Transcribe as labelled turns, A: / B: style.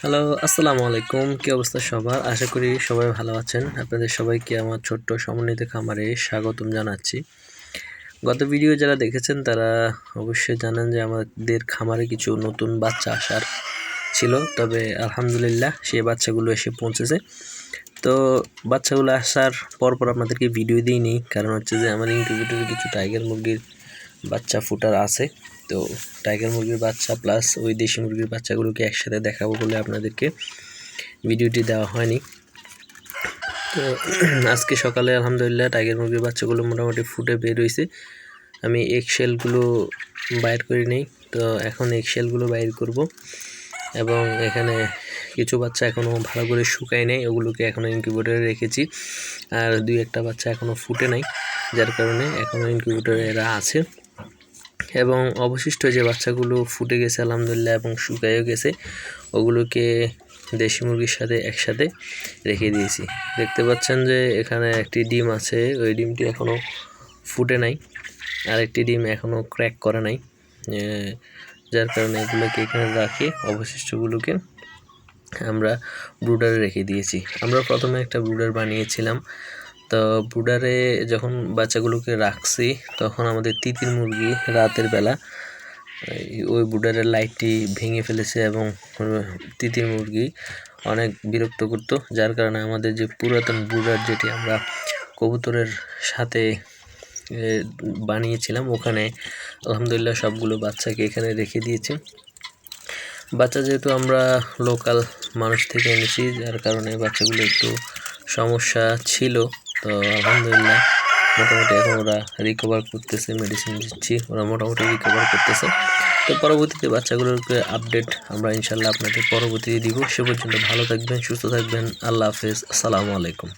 A: Hello আসসালামু আলাইকুম। কী অবস্থা সবার? আশা করি সবাই ভালো আছেন। আপনাদের সবাইকে আমার ছোট্ট সমন্বিত খামারে স্বাগতম জানাচ্ছি। গত ভিডিও যারা দেখেছেন, তারা অবশ্যই জানেন যে আমাদের খামারে কিছু নতুন বাচ্চা আসার ছিল। তবে আলহামদুলিল্লাহ সেই বাচ্চাগুলো এসে পৌঁছেছে। তো বাচ্চাগুলো আসার পরপর আপনাদেরকে ভিডিও দিই দিইনি। কারণ হচ্ছে যে আমার ইনকিউবেটরে কিছু টাইগার মুরগির বাচ্চা ফুটার আছে। তো টাইগার মুরগির বাচ্চা প্লাস ওই দেশি মুরগির বাচ্চাগুলোকে একসাথে দেখাবো বলে আপনাদেরকে ভিডিওটি দেওয়া হয়নি। তো আজকে সকালে আলহামদুলিল্লাহ টাইগার মুরগির বাচ্চাগুলো মোটামুটি ফুটে বের হয়েছে আমি এক্সেলগুলো বাইর করি নেই, তো এখন এক্সেলগুলো বাইর করব। এবং এখানে কিছু বাচ্চা এখনও ভালো করে শুকায় নেই, ওগুলোকে এখনও ইনকিউবেটরে রেখেছি। আর দুই একটা বাচ্চা এখনও ফুটে নাই, যার কারণে এখনও ইনকিউবেটরে এরা আছে। এবং অবশিষ্ট যে বাচ্চাগুলো ফুটে গেছে, আলহামদুলিল্লাহ, এবং শুকায়ও গেছে, ওগুলোকে দেশি মুরগির সাথে একসাথে রেখে দিয়েছি। দেখতে পাচ্ছেন যে এখানে একটি ডিম আছে, ওই ডিমটি এখনও ফুটে নাই। আর একটি ডিম এখনও ক্র্যাক করে নাই। যার কারণে এগুলোকে এখানে রাখি, অবশিষ্টগুলোকে আমরা ব্রুডারে রেখে দিয়েছি। আমরা প্রথমে একটা ব্রুডার বানিয়েছিলাম। তো বুডারে যখন বাচ্চাগুলোকে রাখছি, তখন আমাদের তিতির মুরগি রাতের বেলা ওই ব্রুডারের লাইটটি ভেঙে ফেলেছে এবং তিতির মুরগি অনেক বিরক্ত করত, যার কারণে আমাদের যে পুরাতন বুডার যেটি আমরা কবুতরের সাথে বানিয়েছিলাম, ওখানে আলহামদুলিল্লাহ সবগুলো বাচ্চাকে এখানে রেখে দিয়েছি। বাচ্চা যেহেতু আমরা লোকাল মানুষ থেকে এনেছি, যার কারণে বাচ্চাগুলো একটু সমস্যা ছিল তো আলহামদুলিল্লাহ, মোটামুটি এখন ওরা রিকভার করতেছে মেডিসিন দিচ্ছি, ওরা মোটামুটি রিকভার করতেছে। তো পরবর্তীতে বাচ্চাগুলোকে আপডেট আমরা ইনশাল্লাহ আপনাদের পরবর্তীতে দিব। সে পর্যন্ত ভালো থাকবেন, সুস্থ থাকবেন, আল্লাহ হাফেজ, আসসালামু আলাইকুম।